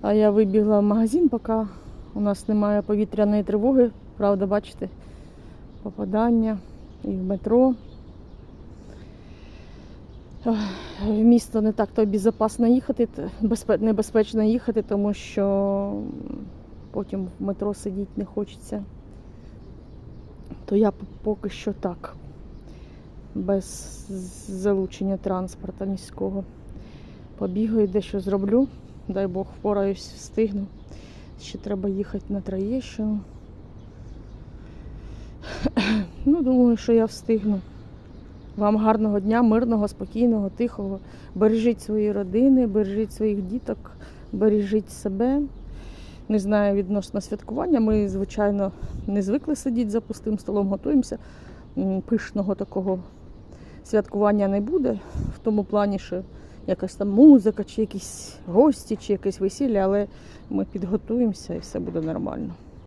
А я вибігла в магазин, поки у нас немає повітряної тривоги. Правда, бачите, попадання і в метро. В місто не так то безпечно їхати, небезпечно їхати, тому що потім в метро сидіти не хочеться. То я поки що так, без залучення транспорту міського. Побігаю, дещо зроблю. Дай Бог, впораюсь, встигну. Ще треба їхати на Троєщину. Ну, думаю, що я встигну. Вам гарного дня, мирного, спокійного, тихого. Бережіть свої родини, бережіть своїх діток, бережіть себе. Не знаю відносно святкування. Ми, звичайно, не звикли сидіти за пустим столом, готуємося. Пишного такого святкування не буде, в тому плані, що якась там музика, чи якісь гості, чи якесь весілля, але ми підготуємося і все буде нормально.